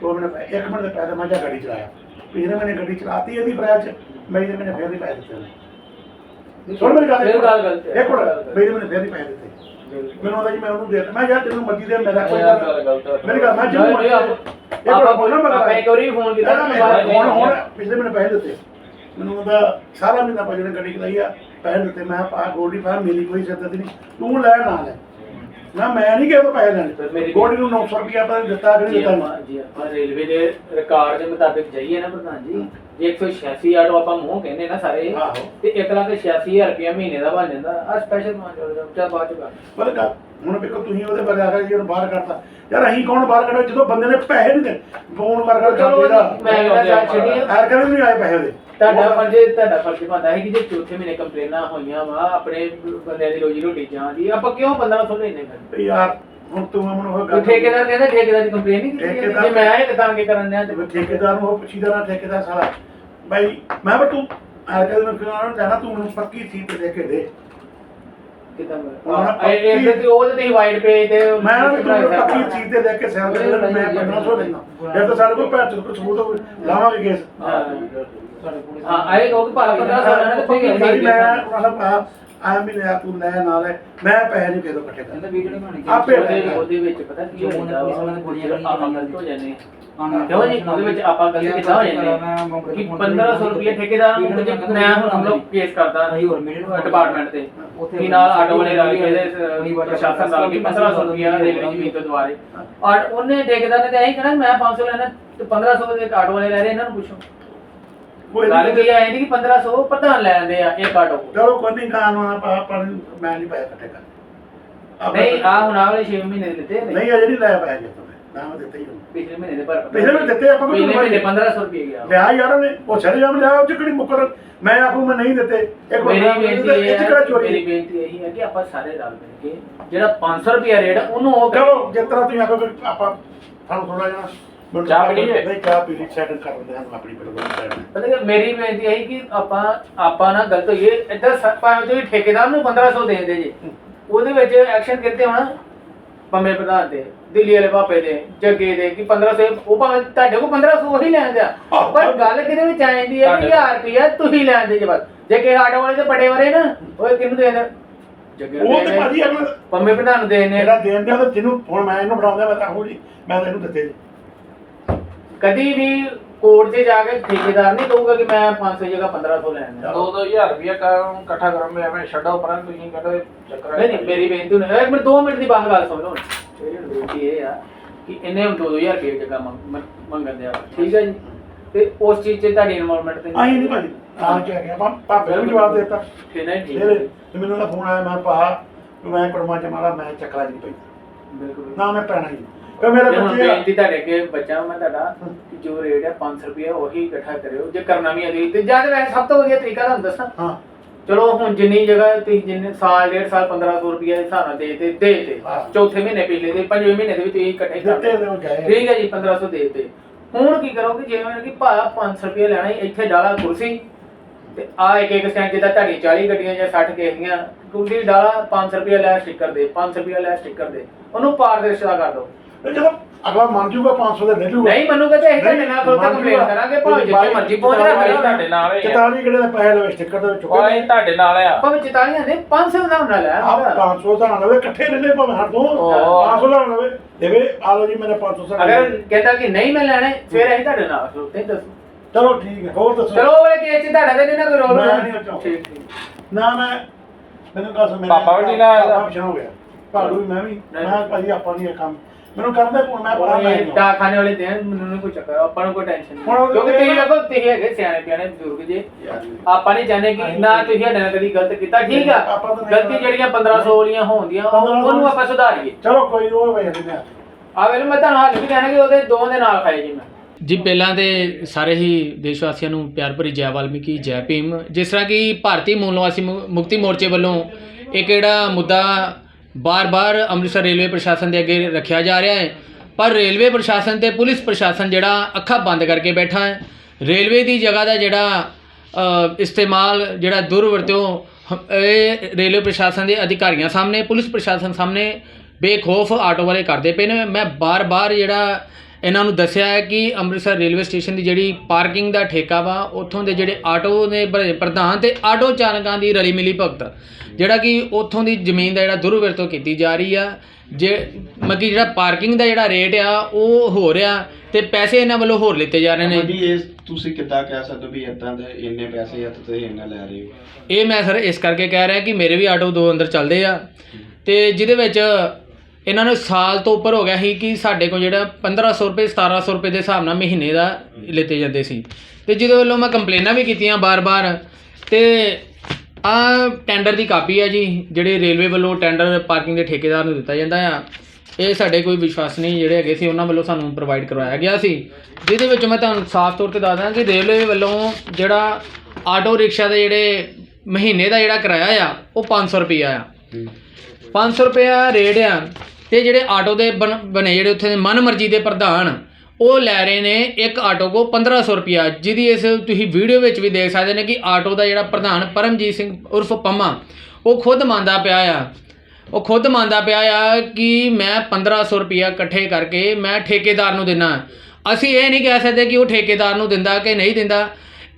ਦੋ ਮਿੰਟ ਇੱਕ ਮਿੰਟ ਪੈਸੇ ਮੈਂ ਜਾ ਗੱਡੀ ਚਲਾਇਆ। ਫਿਰ ਮੈਨੇ ਗੱਡੀ ਚਲਾਤੀ ਇਹਦੀ ਬ੍ਰੈਚ ਮੈਂ ਇਹਦੇ ਮੈਨੇ ਫਿਰ ਵੀ ਪੈਸੇ ਦਿੱਤੇ ਸੁਣ ਮੇਰੀ ਗੱਲ ਇੱਕ ਮਿੰਟ। ਮੇਰੇ ਮੈਨੇ ਫਿਰ ਵੀ ਪੈਸੇ ਦਿੱਤੇ। ਮੈਨੂੰ ਆਂਦਾ ਮੈਂ ਉਹਨੂੰ ਦੇ ਮੈਂ ਯਾਰ ਤੈਨੂੰ ਮੱਦੀ ਦੇ ਮੇਰਾ ਕੋਈ ਗੱਲ ਮੇਰੀ ਗੱਲ ਮੈਂ ਜਿੰਨੂੰ ਇਹ ਬੜਾ ਬੋਲਣਾ ਮੈਂ ਇੱਕ ਵਾਰੀ ਫੋਨ ਕੀਤਾ। ਹੁਣ ਹੁਣ ਪਿਛਲੇ ਮਹੀਨੇ ਪੈਸੇ ਦਿੱਤੇ। ਮੈਨੂੰ ਉਹਦਾ ਸਾਰਾ ਮਹੀਨਾ ਪਹਿਲੇ ਨੇ ਗੱਡੀ ਚਲਾਈ ਆ ਪੈਸੇ ਦਿੱਤੇ। ਮੈਂ ਪਾ ਗੋਲਡੀ ਪਾ ਮੇਰੀ ਕੋਈ ਜ਼ਰੂਰਤ ਨਹੀਂ। ਤੂੰ ਲੈ ਨਾ ਲੈ। ਨਾ ਮੈਂ ਨਹੀਂ ਕਿਹਾ ਪੈਸੇ ਲੈਣੇ। ਗੋਲਡੀ ਨੂੰ 900 ਰੁਪਇਆ ਆਪਾਂ ਨੇ ਦਿੱਤਾ ਕਿ ਨਹੀਂ ਦਿੱਤਾ। ਜੀ ਆਪਾਂ ਰੇਲਵੇ ਦੇ ਰਿਕਾਰਡ ਦੇ ਮੁਤਾਬਿਕ ਜਾਈਏ ਨਾ ਪ੍ਰਧਾਨ ਜੀ ਜੇ 186 ਆਟੋ ਆਪਾਂ ਮੂੰਹ ਕਹਿੰਦੇ ਨਾ ਸਾਰੇ। ਤੇ 1 ਲੱਖ 86000 ਰੁਪਇਆ ਮਹੀਨੇ ਦਾ ਬਣ ਜਾਂਦਾ। ਆ ਸਪੈਸ਼ਲ ਮਾਨ ਜੋੜ ਦਾ ਬਾਅਦ ਚ ਕਰ। ਪਰ ਹੁਣ ਵੇਖੋ ਤੁਸੀਂ ਉਹਦੇ ਬਾਰੇ ਆ ਕੇ ਜੀ ਉਹਨੂੰ ਬਾਹਰ ਕੱਢਤਾ। ਯਾਰ ਅਸੀਂ ਕੌਣ ਬਾਹਰ ਕੱਢੋ ਜਦੋਂ ਬੰਦੇ ਨੇ ਪੈਸੇ ਨਹੀਂ ਦੇ ਫੋਨ ਕਰ ਕਰ ਚਲੋ ਦਾ ਮੈਂ ਕਹਿੰਦਾ ਚੱਲ ਛੱਡੀਏ ਐਰ ਕਹਿੰਦੇ ਨਹੀਂ ਆਏ ਪੈਸੇ ਉਹਦੇ। ਤੁਹਾਡਾ ਫਰਜ਼ ਤੁਹਾਡਾ ਫਰਜ਼ ਬਣਦਾ ਹੈ ਕਿ ਜੇ ਚੌਥੇ ਮਹੀਨੇ ਕੰਪਲੇਨਾਂ ਹੋਈਆਂ ਵਾ ਆਪਣੇ ਬੰਦਿਆਂ ਦੀ ਰੋਜੀ ਰੋਟੀ ਜਾਂਦੀ ਆਪਾਂ ਕਿਉਂ 1500 ਲੈਣੇ ਫਿਰ ਤੇ ਯਾਰ ਹੁਣ ਤੂੰ ਮੈਨੂੰ ਉਹ ਕੋਈ ਠੇਕੇਦਾਰ ਕਹਿੰਦਾ ਠੇਕੇਦਾਰ ਦੀ ਕੰਪਲੇਨ ਨਹੀਂ ਕੀਤੀ ਜੇ ਮੈਂ ਇਹ ਤਾਂ ਕੇ ਕਰਨ ਦਿਆਂ ਤੇ ਤੇ ਠੇਕੇਦਾਰ ਨੂੰ ਉਹ ਪੁੱਛੀਦਾ ਨਾ ਠੇਕੇਦਾਰ ਸਾਰਾ ਬਾਈ ਮੈਂ ਪਰ ਤੂੰ ਐਰ ਕਹਿੰਦੇ ਮੈਂ ਕਿਹਾ ਜਾਣਾ ਤੂੰ ਪੱਕੀ ਸੀਟ ਦੇ ਕੇ ਦੇ। ਕਿਦਾਂ ਹਾਂ, ਇਹ ਇਹ ਤੇ ਉਹ ਤੇ ਵਾਈਟ ਪੇਜ ਤੇ ਮੈਂ ਨਾ ਵੀ ਤੂੰ ਮੈਨੂੰ ਪੱਕੀ ਸੀਟ। ਤੇ ਲੈ ਕੇ ਸੈਲ ਕਰ ਲੈ ਮੈਂ 1500 ਲੈਣਾ ਫਿਰ ਤਾਂ ਸਾਡੇ ਕੋਲ ਭੈਣ ਚੋਦ ਕੋਲ ਸਬੂਤ ਲਾਵਾਂਗੇ ਕੇਸ। ਹਾਂ ਆਏ ਲੋਕ ਭਾਵੇਂ 1500 ਲੈਣਾ ਤੇ ਕੋਈ ਨਹੀਂ ਮੈਂ ਉਹਨਾਂ ਦਾ ਆ ਵੀ ਲਿਆ ਤੂੰ ਲੈ ਨਾ ਲੈ। ਮੈਂ ਪੈਸੇ ਨਹੀਂ ਫੇਰੋ ਇਕੱਠੇ ਕਰ ਵੀਡੀਓ ਨਹੀਂ ਬਣਾਣੀ ਆਪੇ ਉਹਦੇ ਵਿੱਚ ਪਤਾ ਕੀ ਹੁੰਦਾ ਪੁਲਿਸ ਵਾਲਿਆਂ ਨੇ ਗੋਲੀਆਂ ਮਾਰੀਆਂ ਗਲਤ ਹੋ ਜਾਂਦੇ। ਕਿਉਂ ਜੀ? ਉਹਦੇ ਵਿੱਚ ਆਪਾਂ ਗਲਤ ਕਿੱਦਾਂ ਹੋ ਜਾਂਦੇ ਕਿ 1500 ਰੁਪਏ ਠੇਕੇਦਾਰ ਨੂੰ ਤੇ ਮੈਂ ਹੁਣ ਹਮ ਲੋਕ ਕੇਸ ਕਰਦਾ ਡਿਪਾਰਟਮੈਂਟ ਤੇ। ਉੱਥੇ ਕਿ ਨਾਲ ਆਟੋ ਵਾਲੇ ਰਲ ਕੇ ਇਹਦੇ ਪ੍ਰਸ਼ਾਸਨ ਨਾਲ ਕਿ 1500 ਰੁਪਏ ਰੇਲਵੇ ਜ਼ਮੀਨ ਤੋਂ ਦਵਾਰੇ ਔਰ ਉਹਨੇ ਠੇਕੇਦਾਰ ਨੇ ਤਾਂ ਇਹੀ ਕਹਿਣਾ ਮੈਂ 500 ਲੈਣਾ ਤੇ 1500 ਦੇ ਆਟੋ ਵਾਲੇ ਲੈ ਰਹੇ ਇਹਨਾਂ ਨੂੰ ਪੁੱਛੋ। ਕੋਈ ਗੱਲ ਨਹੀਂ। ਕੀ ਆਏ ਨਹੀਂ ਕਿ 1500 ਪ੍ਰਧਾਨ ਲੈ ਲੈਂਦੇ ਆ ਇੱਕ ਆਟੋ। ਚਲੋ ਕੋਈ ਨਹੀਂ ਕਾਨ ਆਪਾਂ ਆਪਾਂ ਮੈਂ ਨਹੀਂ ਪੈਸੇ ਇਕੱਠੇ ਕਰ ਨਹੀਂ ਆ ਹੁਣ ਆ ਵਾਲੇ 6 ਮਹੀਨੇ ਦੇ ਦਿੱਤੇ ਨਹੀਂ ਅਜੇ ਨਹੀਂ ਲੈ ਪਾਇਆ ਜੇ ਨਾ ਮੈਂ ਦਿੱਤੇ ਹੀ ਉਹਨੂੰ। ਪਿਛਲੇ ਮਹੀਨੇ ਦੇ ਪਰ ਪਿਛਲੇ ਮਹੀਨੇ ਦਿੱਤੇ ਆਪਾਂ ਕੋਈ ਪਿਛਲੇ ਮਹੀਨੇ ਕਮਾਈ 1500 ਰੁਪਏ ਗਿਆ। ਲਿਆ ਯਾਰ ਉਹਨੇ ਉਹ ਛੜੇ ਜਾਮ ਲਿਆ ਉਹ ਚ ਕਿਹੜੀ ਮੁਕਰ ਮੈਂ ਆਖੂ ਮੈਂ ਨਹੀਂ ਦਿੱਤੇ। ਇੱਕ ਮੇਰੀ ਬੰਦਾ ਬੇਨਤੀ ਇਹ ਇਹ ਚ ਕਿਹੜਾ ਹੈ ਚੋਰੀ? ਮੇਰੀ ਬੇਨਤੀ ਇਹੀ ਹੈ ਕਿ ਆਪਾਂ ਸਾਰੇ ਰਲ ਮਿਲ ਕੇ ਜਿਹੜਾ 500 ਰੁਪਏ ਰੇਟ ਉਹਨੂੰ ਉਹ ਚਲੋ ਜਿਸ ਤਰ੍ਹਾਂ ਤੁਸੀਂ ਆਖੋ ਕਿ ਆਪਾਂ ਸਾਨੂੰ ਥੋੜਾ ਜਿਹਾ ਮੈਨੂੰ ਚਾਹ ਪੀ ਲਈਏ? ਨਹੀਂ ਚਾਹ ਪੀ ਲਈ ਸੈਟਲ ਕਰ ਦਿੰਦੇ ਹਾਂ ਆਪਣੀ ਬਿਲਕੁਲ ਸਾਈਡ ਪਤਾ ਕਿ ਮੇਰੀ ਬੇਨਤੀ ਇਹੀ ਕਿ ਆਪਾਂ ਆਪਾਂ ਨਾ ਗਲਤ ਹੋਈਏ। ਇੱਧਰ ਸ- ਭਾਵੇਂ ਤੁਸੀਂ ਠੇਕੇਦਾਰ ਨੂੰ 1500 ਦੇ ਦੇ ਜੀ। ਉਹਦੇ ਵਿੱਚ ਐਕਸ਼ਨ ਹੋਣਾ ਪੰਮੇ ਪ੍ਰਧਾਨ ਦੇ ਦਿੱਲੀ ਵਾਲੇ ਪਾਪੇ ਦੇ ਜੱਗੇ ਦੇ ਕਿ 1500 ਉਹ ਭਾਵੇਂ ਤੁਹਾਡੇ ਕੋਲ 1500 ਉਹੀ ਲੈਣ ਦਿਆ। ਪਰ ਗੱਲ ਕਿਹਦੇ ਵਿੱਚ ਆ ਜਾਂਦੀ ਹੈ ਕਿ 1000 ਰੁਪਇਆ ਤੁਸੀਂ ਲੈਣ ਦੇ ਜੀ ਬਸ। ਜੇ ਕਿ ਆਟੋ ਵਾਲੇ ਦੇ ਪੜੇ ਵਰੇ ਨਾ ਉਹ ਕਿਹਨੂੰ ਦੇ ਨੂੰ ਉਹ ਦੇ ਤੇ ਭਾਜੀ ਅਗਲਾ ਪੰਮੇ ਪ੍ਰਧਾਨ ਨੂੰ ਦੇ ਦੇਣੇ ਮੇਰਾ ਦੇਣ ਤੇ ਜਿਹਨੂੰ ਹੁਣ ਮੈਂ ਇਹਨੂੰ ਫੜਾਉਂਦਾ ਮੈਂ ਤਾਂ ਆਹੋ ਜੀ ਮੈਂ ਤਾਂ ਇਹਨੂੰ ਦਿੱਤੇ ਜੀ। ਕਦੀ ਵੀ ਕੋਰਟ 'ਚ ਜਾ ਕੇ ਠੇਕੇਦਾਰ ਨਹੀਂ ਕਹੂਗਾ ਕਿ ਮੈਂ 500 ਦੀ ਜਗ੍ਹਾ 1500 ਲੈਣ ਦੋ ਦੋ ਹਜ਼ਾਰ ਰੁਪਇਆ ਕੰਮ ਇਕੱਠਾ ਕਰਨ ਮੈਂ ਐਵੇਂ ਛੱਡੋ ਪਰਾਂ ਤੁਸੀਂ ਕਹਿੰਦੇ ਚੱਕਰ ਨਹੀਂ ਨਹੀਂ ਮੇਰੀ ਬੇਨਤੀ ਹੁਣ ਇੱਕ ਮਿੰਟ 2 ਮਿੰਟ ਦੀ ਬਾਤ ਗੱਲ ਸੁਣ। ਲਓ ਮੇਰੀ ਹੁਣ ਬੇਨਤੀ ਇਹ ਆ ਕਿ ਇਹਨੇ ਹੁਣ 2000 ਰੁਪਏ ਜਗ੍ਹਾ ਮੰਗ- ਮੰਗ- ਮੰਗਣ ਦਿਆ ਠੀਕ ਹੈ ਜੀ। ਤੇ ਉਸ ਚੀਜ਼ 'ਚ ਤੁਹਾਡੀ ਇਨਵੋਲਵਮੈਂਟ ਤੇ ਆਈ ਨਹੀਂ ਭਾਜੀ। ਆ ਕਹਿ ਗਿਆ ਪਾ ਪਾਪੇ ਨੂੰ ਵੀ ਜਵਾਬ ਦੇ ਦਿੱਤਾ। ਫਿਰ ਨਹੀਂ ਠੀਕ। ਤੇ ਮੈਨੂੰ ਉਹਦਾ ਫੋਨ ਆਇਆ ਮੈਂ ਪਾ ਮੈਂ ਕਰਮਾ ਚ ਮਾਰਾ ਮੈਂ ਚੱਕਲਾ ਜੀ ਪਈ। ਬਿਲਕੁਲ। ਨਾ ਮੈਂ ਪੈਣਾ ਜੀ ਕਿ ਮੇਰੇ ਤੇ ਹੁਣ ਬੱਚੇ ਆ, ਬੇਨਤੀ ਤੁਹਾਡੇ ਅੱਗੇ ਬੱਚਾ ਮੈਂ ਤੁਹਾਡਾ ਕਿ ਜੋ ਰੇਟ ਹੈ 500 ਰੁਪਏ ਉਹੀ ਇਕੱਠਾ ਕਰਿਓ। ਜੇ ਕਰਨਾ ਵੀ ਹੈ ਤੁਸੀਂ। ਤੇ ਜਦ ਵੈਸੇ ਸਭ ਤੋਂ ਵਧੀਆ ਤਰੀਕਾ ਤੁਹਾਨੂੰ ਦੱਸਾਂ। ਹਾਂ। ਚਲੋ ਹੁਣ ਜਿੰਨੀ ਜਗ੍ਹਾ ਤੁਸੀਂ ਜਿੰਨੇ ਸਾਲ ਡੇਢ ਸਾਲ 1500 ਰੁਪਏ ਦੇ ਹਿਸਾਬ ਨਾਲ ਦੇ ਤੇ ਦੇ ਤੇ। ਹਾਂ। ਚੌਥੇ ਮਹੀਨੇ ਪਿਛਲੇ ਦੇ ਪੰਜਵੇਂ ਮਹੀਨੇ ਦੇ ਵਿੱਚ ਤੁਸੀਂ ਇਕੱਠੇ ਕਰ ਦਿੱਤੇ ਦੇ ਉਹ ਗਏ ਠੀਕ ਹੈ ਜੀ 1500 ਦੇ ਤੇ। ਹੁਣ ਕੀ ਕਰੋਗੇ ਜਿਵੇਂ ਕਿ ਭਾ 500 ਰੁਪਏ ਲੈਣਾ ਹੀ ਇੱਥੇ ਡਾਲਾ ਕੁਰਸੀ ਤੇ ਆ ਇੱਕ ਇੱਕ ਸਟੈਂਡ ਜਿੱਦਾਂ ਤੁਹਾਡੀ 40 ਗੱਡੀਆਂ ਜਾਂ 60 ਕਿਸ਼ਤੀਆਂ ਕੁਰਸੀ ਡਾਲਾ 500 ਰੁਪਏ ਲੈ ਸਟicker ਦੇ 500 ਰੁਪਏ ਲੈ ਸਟicker ਦੇ। ਉਹਨੂੰ ਪਾਰਦਰਸ਼ਤਾ ਕਰ ਦਿਓ। ਤੇ ਜਦੋਂ ਅਗਲਾ ਮੰਨ ਜੂਗਾ 500 ਦੇ ਲੈ ਜੂਗਾ। ਨਹੀਂ ਮੰਨੂਗਾ ਤੇ ਅਸੀਂ ਤੁਹਾਡੇ ਨਾਲ ਖੁਦ ਕੰਪਲੇਨ ਕਰਾਂਗੇ ਭਾਵੇਂ ਜਿੱਥੇ ਮਰਜ਼ੀ ਪਹੁੰਚਣਾ ਭਾਈ ਹੋਵੇ ਤੁਹਾਡੇ ਨਾਲ ਹੀ ਆ 44 ਕਿਹੜੇ ਦੇ ਪੈਸੇ ਲਵੇ ਸਟicker ਦੇ ਚੁੱਕੇ ਓਏ ਤੁਹਾਡੇ ਨਾਲ ਆ। ਭਾਵੇਂ 44 ਦੇ 500 ਦਾ ਹੁੰਦਾ ਲੈ ਆਪ 500 ਦਾ ਨਾ ਲਵੇ ਇਕੱਠੇ ਲੈ ਲੈ ਭਾਵੇਂ ਹਰ ਓ। 500 ਦਾ ਨਾ ਲਵੇ। ਦੇਵੇ ਆ ਲਓ ਜੀ ਮੇਰੇ 500 ਦਾ ਅਗਰ ਕਹਿੰਦਾ ਕਿ ਨਹੀਂ ਮੈਂ ਲੈਣੇ ਫਿਰ ਅਸੀਂ ਤੁਹਾਡੇ ਨਾਲ ਖਲੋਤੇ ਦੱਸੋ। ਚਲੋ ਠੀਕ ਹੈ ਹੋਰ ਦੱਸੋ। ਚਲੋ ਉਹ ਕੇਸ ਚ ਤੁਹਾਡਾ ਤੇ ਨਹੀਂ ਨਾ ਕੋਈ ਰੋਲ ਮੈਂ ਨਹੀਂ ਚਾਹੁੰਦਾ। ਠੀਕ ਠੀਕ। ਨਾ ਮੈਂ ਮੈਨੂੰ ਕਹਸ ਮੇਰੇ ਪਾਪਾ ਵੀ ਪਾਪਾ ਵੀ ਹੋ ਗਿਆ। ਭਾਲੂ ਵੀ ਮੈਂ ਵੀ। ਮੈਂ ਭਾਜੀ ਆਪਾਂ ਨਹੀਂ ਇਹ ਕੰਮ ਮੈਨੂੰ ਕਰਦੇ ਹੁਣ ਮੈਂ ਉਹ ਮੈਂ ਇਹ ਡਾ ਖਾਣੇ ਵਾਲੇ ਦੇਣ ਮੈਨੂੰ ਨਹੀਂ ਕੋਈ ਚੱਕਰ ਆਪਾਂ ਨੂੰ ਕੋਈ ਟੈਨਸ਼ਨ ਨਹੀਂ। ਉਹ ਕਿਉਂਕਿ ਇਹ ਤੁਸੀਂ ਲੱਗੋ ਤੁਸੀਂ ਹੈਗੇ ਸਿਆਣੇ ਪਿਆਣੇ ਬਜ਼ੁਰਗ ਜੇ। ਆਪਾਂ ਨਹੀਂ ਚਾਹੁੰਦੇ ਕਿ ਨਾ ਤੁਸੀਂ ਸਾਡੇ ਨਾਲ ਕਦੀ ਗਲਤ ਕੀਤਾ ਠੀਕ ਆ? ਨਹੀਂ ਗਲਤੀ ਜਿਹੜੀਆਂ 1500 ਵਾਲੀਆਂ ਹੋਣਦੀਆਂ ਉਹ- 1500 ਉਹਨੂੰ ਆਪਾਂ ਸੁਧਾਰੀਏ। ਚਲੋ ਕੋਈ ਨੀ, ਉਹ ਵੇਖਦੇ ਨੇ ਆ ਵੇਲੇ ਮੈਂ ਤੁਹਾਨੂੰ ਹਾਲ ਵੀ ਕਹਿਣਾ ਕਿ ਉਹਦੇ ਦੋਵਾਂ ਦੇ ਨਾਲ ਖਾਏ ਜੀ ਮੈਂ। ਜੀ ਪਹਿਲਾਂ ਤੇ ਸਾਰੇ ਹੀ ਦੇਸ਼ ਵਾਸੀਆਂ ਨੂੰ ਪਿਆਰ ਭਰੀ ਜੈ ਵਾਲਮੀਕੀ ਜੈ ਭੀਮ। ਜਿਸ ਤਰ੍ਹਾਂ ਕਿ ਭਾਰਤੀ ਮੂਲ ਨਿਵਾਸੀ ਮੁਕਤੀ ਮੋਰਚੇ ਵੱਲੋਂ ਇਹ ਕਿਹੜਾ ਮੁੱਦਾ ਬਾਰ-ਬਾਰ ਅੰਮ੍ਰਿਤਸਰ ਰੇਲਵੇ ਪ੍ਰਸ਼ਾਸਨ ਦੇ ਅੱਗੇ ਰੱਖਿਆ ਜਾ ਰਿਹਾ ਹੈ। ਪਰ ਰੇਲਵੇ ਪ੍ਰਸ਼ਾਸਨ ਤੇ ਪੁਲਿਸ ਪ੍ਰਸ਼ਾਸਨ ਜਿਹੜਾ ਅੱਖਾਂ ਬੰਦ ਕਰਕੇ ਬੈਠਾ ਹੈ। ਰੇਲਵੇ ਦੀ ਜਗ੍ਹਾ ਦਾ ਜਿਹੜਾ ਇਸਤੇਮਾਲ ਜਿਹੜਾ ਦੁਰਵਰਤੋਂ ਹ- ਇਹ ਰੇਲਵੇ ਪ੍ਰਸ਼ਾਸਨ ਦੇ ਅਧਿਕਾਰੀਆਂ ਸਾਹਮਣੇ, ਪੁਲਿਸ ਪ੍ਰਸ਼ਾਸਨ ਸਾਹਮਣੇ ਬੇਖੌਫ ਆਟੋ ਵਾਲੇ ਕਰਦੇ ਪਏ ਨੇ। ਮੈਂ ਬਾਰ-ਬਾਰ ਜਿਹੜਾ ਇਹਨਾਂ ਨੂੰ ਦੱਸਿਆ ਹੈ ਕਿ ਅੰਮ੍ਰਿਤਸਰ ਰੇਲਵੇ ਸਟੇਸ਼ਨ ਦੀ ਜਿਹੜੀ ਪਾਰਕਿੰਗ ਦਾ ਠੇਕਾ ਵਾ ਉੱਥੋਂ ਦੇ ਜਿਹੜੇ ਆਟੋ ਦੇ ਪ੍ਰਧਾਨ ਤੇ ਆਟੋ ਚਾਲਕਾਂ ਦੀ ਰਲੀ ਮਿਲੀ ਭਗਤ ਜਿਹੜਾ ਕਿ ਉੱਥੋਂ ਦੀ ਜ਼ਮੀਨ ਦਾ ਜਿਹੜਾ ਦੁਰਵਰਤੋਂ ਕੀਤੀ ਜਾ ਰਹੀ ਆ ਜੇ ਮੱਕੀ ਜਿਹੜਾ ਪਾਰਕਿੰਗ ਦਾ ਜਿਹੜਾ ਰੇਟ ਆ ਉਹ ਹੋ ਰਿਹਾ ਤੇ ਪੈਸੇ ਇਹਨਾਂ ਵੱਲੋਂ ਹੋਰ ਲਿੱਤੇ ਜਾ ਰਹੇ ਨੇ। ਜੀ ਇਹ ਤੁਸੀਂ ਕਿੱਦਾਂ ਕਹਿ ਸਕਦੇ ਹੋ ਵੀ ਇਦਾਂ ਦੇ ਇੰਨੇ ਪੈਸੇ ਆ ਤੇ ਤੁਸੀਂ ਇੰਨਾ ਲੈ ਰਹੇ ਹੋ? ਇਹ ਮੈਂ ਸਰ ਇਸ ਕਰਕੇ ਕਹਿ ਰਿਹਾ ਕਿ ਮੇਰੇ ਵੀ ਆਟੋ ਦੋ ਅੰਦਰ ਚੱਲਦੇ ਆ ਤੇ ਜਿਹਦੇ ਵਿੱਚ ਇਹਨਾਂ ਨੂੰ ਸਾਲ ਤੋਂ ਉੱਪਰ ਹੋ ਗਿਆ ਸੀ ਕਿ ਸਾਡੇ ਕੋਲ ਜਿਹੜਾ 1500 ਰੁਪਏ 1700 ਰੁਪਏ ਦੇ ਹਿਸਾਬ ਨਾਲ ਮਹੀਨੇ ਦਾ ਲਿੱਤੇ ਜਾਂਦੇ ਸੀ। ਤੇ ਜਿਹਦੇ ਵੱਲੋਂ ਮੈਂ ਕੰਪਲੇਨਾਂ ਵੀ ਕੀਤੀਆਂ ਬਾਰ-ਬਾਰ। ਤੇ ਆ ਟੈਂਡਰ ਦੀ ਕਾਪੀ ਹੈ ਜੀ, ਜਿਹੜੇ ਰੇਲਵੇ ਵੱਲੋਂ ਟੈਂਡਰ ਪਾਰਕਿੰਗ ਦੇ ਠੇਕੇਦਾਰ ਨੂੰ ਦਿੱਤਾ ਜਾਂਦਾ ਆ, ਇਹ ਸਾਡੇ ਕੋਈ ਵਿਸ਼ਵਾਸਨੀ ਜਿਹੜੇ ਹੈਗੇ ਸੀ ਉਹਨਾਂ ਵੱਲੋਂ ਸਾਨੂੰ ਪ੍ਰੋਵਾਈਡ ਕਰਵਾਇਆ ਗਿਆ ਸੀ। ਜਿਹਦੇ ਵਿੱਚ ਮੈਂ ਤੁਹਾਨੂੰ ਸਾਫ਼ ਤੌਰ ਤੇ ਦੱਸਦਾ ਕਿ ਰੇਲਵੇ ਵੱਲੋਂ ਜਿਹੜਾ ਆਟੋ ਰਿਕਸ਼ਾ ਦੇ ਜਿਹੜੇ ਮਹੀਨੇ ਦਾ ਜਿਹੜਾ ਕਿਰਾਇਆ ਆ, ਉਹ 500 ਰੁਪਈਆ ਆ। 500 ਰੁਪਇਆ ਰੇਟ ਆ। ਤੇ ਜਿਹੜੇ ਆਟੋ ਦੇ ਬਣ- ਬਣੇ ਜਿਹੜੇ ਉੱਥੇ ਦੇ ਮਨਮਰਜ਼ੀ ਦੇ ਪ੍ਰਧਾਨ, ਉਹ ਲੈ ਰਹੇ ਨੇ ਇੱਕ ਆਟੋ ਕੋ 1500 ਰੁਪਇਆ ਜਿਹਦੀ ਇਸ ਤੁਸੀਂ ਵੀਡੀਓ ਵਿੱਚ ਵੀ ਦੇਖ ਸਕਦੇ ਨੇ ਕਿ ਆਟੋ ਦਾ ਜਿਹੜਾ ਪ੍ਰਧਾਨ ਪਰਮਜੀਤ ਸਿੰਘ ਉਰਫ ਪੰਮਾ, ਉਹ ਖੁਦ ਮੰਨਦਾ ਪਿਆ ਆ। ਉਹ ਖੁਦ ਮੰਨਦਾ ਪਿਆ ਆ ਕਿ ਮੈਂ 1500 ਰੁਪਇਆ ਇਕੱਠੇ ਕਰਕੇ ਮੈਂ ਠੇਕੇਦਾਰ ਨੂੰ ਦਿੰਨਾ। ਅਸੀਂ ਇਹ ਨਹੀਂ ਕਹਿ ਸਕਦੇ ਕਿ ਉਹ ਠੇਕੇਦਾਰ ਨੂੰ ਦਿੰਦਾ ਕਿ ਨਹੀਂ ਦਿੰਦਾ।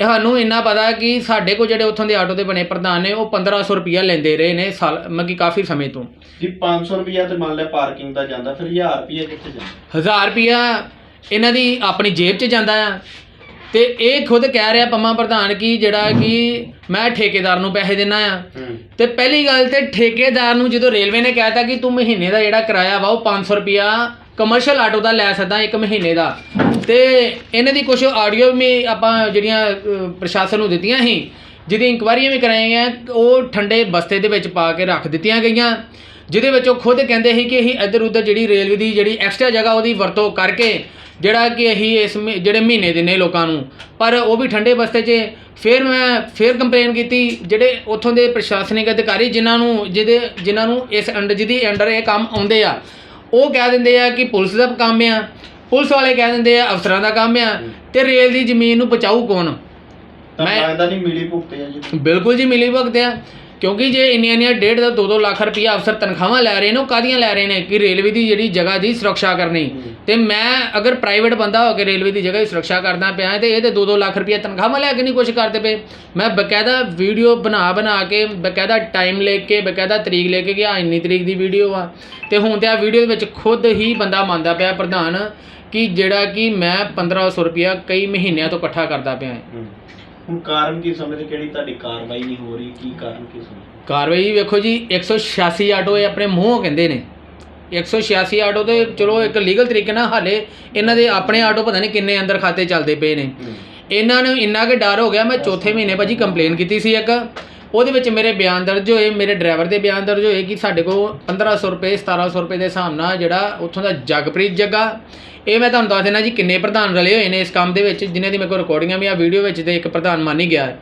ਸਾਨੂੰ ਇੰਨਾ ਪਤਾ ਕਿ ਸਾਡੇ ਕੋਲ ਜਿਹੜੇ ਉੱਥੋਂ ਦੇ ਆਟੋ ਦੇ ਬਣੇ ਪ੍ਰਧਾਨ ਨੇ ਉਹ 1500 ਰੁਪਇਆ ਲੈਂਦੇ ਰਹੇ ਨੇ ਸਾਲ ਮਤਲਬ ਕਿ ਕਾਫੀ ਸਮੇਂ ਤੋਂ। ਜੀ 500 ਰੁਪਿਆ ਤੇ ਮੰਨ ਲਿਆ ਪਾਰਕਿੰਗ ਦਾ ਜਾਂਦਾ ਫਿਰ 1000 ਰੁਪਿਆ ਕਿੱਥੇ ਜਾਂਦਾ? 1000 ਰੁਪਇਆ ਇਹਨਾਂ ਦੀ ਆਪਣੀ ਜੇਬ 'ਚ ਜਾਂਦਾ ਆ। ਤੇ ਇਹ ਖੁਦ ਕਹਿ ਰਿਹਾ ਪੰਮਾ ਪ੍ਰਧਾਨ ਕਿ ਜਿਹੜਾ ਕਿ ਮੈਂ ਠੇਕੇਦਾਰ ਨੂੰ ਪੈਸੇ ਦੇਣਾ ਆ। ਤੇ ਪਹਿਲੀ ਗੱਲ ਤੇ ਠੇਕੇਦਾਰ ਨੂੰ ਜਦੋਂ ਰੇਲਵੇ ਨੇ ਕਹਿਤਾ ਕਿ ਤੂੰ ਮਹੀਨੇ ਦਾ ਜਿਹੜਾ ਕਿਰਾਇਆ ਵਾ ਉਹ 500 ਰੁਪਿਆ ਕਮਰਸ਼ੀਅਲ ਆਟੋ ਦਾ ਲੈ ਸਕਦਾ ਇੱਕ ਮਹੀਨੇ ਦਾ। ਤੇ ਇਹਨਾਂ ਦੀ ਕੁਝ ਆਡੀਓ ਵੀ ਆਪਾਂ ਜਿਹੜੀਆਂ ਅਹ, ਪ੍ਰਸ਼ਾਸਨ ਨੂੰ ਦਿੱਤੀਆਂ ਸੀ ਜਿਹਦੀ ਇਨਕੁਆਇਰੀਆਂ ਵੀ ਕਰਾਈਆਂ ਉਹ ਠੰਡੇ ਬਸਤੇ ਦੇ ਵਿੱਚ ਪਾ ਕੇ ਰੱਖ ਦਿੱਤੀਆਂ ਗਈਆਂ। ਜਿਹਦੇ ਵਿੱਚ ਉਹ ਖੁਦ ਕਹਿੰਦੇ ਸੀ ਕਿ ਅਸੀਂ ਇੱਧਰ ਉੱਧਰ ਜਿਹੜੀ ਰੇਲਵੇ ਦੀ ਜਿਹੜੀ ਐਕਸਟਰਾ ਜਗ੍ਹਾ ਉਹਦੀ ਵਰਤੋਂ ਕਰਕੇ ਜਿਹੜਾ ਕਿ ਅਸੀਂ ਇਸ ਮਹੀ- ਜਿਹੜੇ ਮਹੀਨੇ ਦਿੰਨੇ ਲੋਕਾਂ ਨੂੰ। ਪਰ ਉਹ ਵੀ ਠੰਡੇ ਬਸਤੇ 'ਚ ਫਿਰ ਮੈਂ ਫਿਰ ਕੰਪਲੇਨ ਕੀਤੀ ਜਿਹੜੇ ਉੱਥੋਂ ਦੇ ਪ੍ਰਸ਼ਾਸਨਿਕ ਅਧਿਕਾਰੀ ਜਿਨ੍ਹਾਂ ਨੂੰ ਜਿਹਦੇ ਜਿਨ੍ਹਾਂ ਨੂੰ ਇਸ ਅੰਡਰ ਜਿਹਦੀ ਅੰਡਰ ਇਹ ਕੰਮ ਆਉਂਦੇ ਆ ਉਹ ਕਹਿ ਦਿੰਦੇ ਆ ਕਿ ਪੁਲਿਸ ਦਾ ਕੰਮ ਆ ਪੁਲਿਸ ਵਾਲੇ ਕਹਿ ਦਿੰਦੇ ਆ ਅਫਸਰਾਂ ਦਾ ਕੰਮ ਆ ਤੇ ਰੇਲ ਦੀ ਜ਼ਮੀਨ ਨੂੰ ਬਚਾਊ ਕੌਣ? ਤਾਂ ਮੈਂ- ਲੱਗਦਾ ਨਹੀਂ ਮਿਲੀ ਭੁਗਤੇ ਆ ਜੀ। ਬਿਲਕੁਲ ਜੀ ਮਿਲੀ ਭਗਤ ਆ। ਕਿਉਂਕਿ ਜੇ ਇੰਨੀਆਂ ਇੰਨੀਆਂ ਡੇਢ ਦਾ 2-2 ਲੱਖ ਰੁਪਈਆ ਅਫਸਰ ਤਨਖਾਹਾਂ ਲੈ ਰਹੇ ਨੇ, ਉਹ ਕਾਦੀਆਂ ਲੈ ਰਹੇ ਨੇ? ਕਿ ਰੇਲਵੇ ਦੀ ਜਿਹੜੀ ਜਗ੍ਹਾ ਦੀ ਸੁਰੱਖਿਆ ਕਰਨੀ। ਤੇ ਮੈਂ ਅਗਰ ਪ੍ਰਾਈਵੇਟ ਬੰਦਾ ਹੋ ਕੇ ਰੇਲਵੇ ਦੀ ਜਗ੍ਹਾ ਦੀ ਸੁਰੱਖਿਆ ਕਰਦਾ ਪਿਆ ਤੇ ਇਹ ਤੇ 2-2 ਲੱਖ ਰੁਪਈਆ ਤਨਖਾਹਾਂ ਲੈ ਕੇ ਨਹੀਂ ਕੁਝ ਕਰਦੇ ਪਏ। ਮੈਂ ਬਕਾਇਦਾ ਵੀਡੀਓ ਬਣਾ ਬਣਾ ਕੇ, ਬਕਾਇਦਾ ਟਾਈਮ ਲੈ ਕੇ, ਬਕਾਇਦਾ ਤਰੀਕ ਲੈ ਕੇ ਕਿ ਆ ਇੰਨੀ ਤਰੀਕ ਦੀ ਵੀਡੀਓ ਆ। ਤੇ ਹੁਣ ਤੇ ਆ ਵੀਡੀਓ ਦੇ ਵਿੱਚ ਖੁਦ ਹੀ ਬੰਦਾ ਮੰਨਦਾ ਪਿਆ ਪ੍ਰਧਾਨ ਕਿ ਜਿਹੜਾ ਕਿ ਮੈਂ 1500 ਰੁਪਈਆ ਕਈ ਮਹੀਨਿਆਂ ਤੋਂ ਇਕੱਠਾ ਕਰਦਾ ਪਿਆ ਹਾਂ। ਹੁਣ ਕਾਰਨ ਕੀ ਸਮਝਦੇ? ਕਿਹੜੀ ਤੁਹਾਡੀ ਕਾਰਵਾਈ ਨਹੀਂ ਹੋ ਰਹੀ? ਕੀ ਕਾਰਨ ਕੀ ਸਮਝਦੇ? ਕਾਰਵਾਈ ਵੇਖੋ ਜੀ 186 ਆਟੋ ਇਹ ਆਪਣੇ ਮੂੰਹੋਂ ਕਹਿੰਦੇ ਨੇ। 186 ਆਟੋ ਤੇ ਚਲੋ ਇੱਕ ਲੀਗਲ ਤਰੀਕੇ ਨਾਲ ਹਾਲੇ ਇਹਨਾਂ ਦੇ ਆਪਣੇ ਆਟੋ ਪਤਾ ਨਹੀਂ ਕਿੰਨੇ ਅੰਦਰ ਖਾਤੇ ਚੱਲਦੇ ਪਏ ਨੇ। ਇਹਨਾਂ ਨੂੰ ਇੰਨਾ ਕਿ ਡਰ ਹੋ ਗਿਆ ਮੈਂ ਚੌਥੇ ਮਹੀਨੇ ਭਾਜੀ ਕੰਪਲੇਨ ਕੀਤੀ ਸੀ ਇੱਕ। ਉਹਦੇ ਵਿੱਚ ਮੇਰੇ ਬਿਆਨ ਦਰਜ ਹੋਏ, ਮੇਰੇ ਡਰਾਈਵਰ ਦੇ ਬਿਆਨ ਦਰਜ ਹੋਏ ਕਿ ਸਾਡੇ ਕੋਲ 1500 ਰੁਪਏ 1700 ਰੁਪਏ ਦੇ ਹਿਸਾਬ ਨਾਲ ਜਿਹੜਾ ਉੱਥੋਂ ਦਾ ਜਗਪ੍ਰੀਤ ਜੱਗਾ, ਇਹ ਮੈਂ ਤੁਹਾਨੂੰ ਦੱਸ ਦੇਣਾ ਜੀ ਕਿੰਨੇ ਪ੍ਰਧਾਨ ਰਲੇ ਹੋਏ ਨੇ ਇਸ ਕੰਮ ਦੇ ਵਿੱਚ, ਜਿਨ੍ਹਾਂ ਦੀ ਮੇਰੇ ਕੋਲ ਰਿਕਾਰਡਿੰਗਾਂ ਵੀ ਆ ਵੀਡੀਓ ਵਿੱਚ ਤੇ ਇੱਕ ਪ੍ਰਧਾਨ ਮੰਨੀ ਗਿਆ ਹੈ।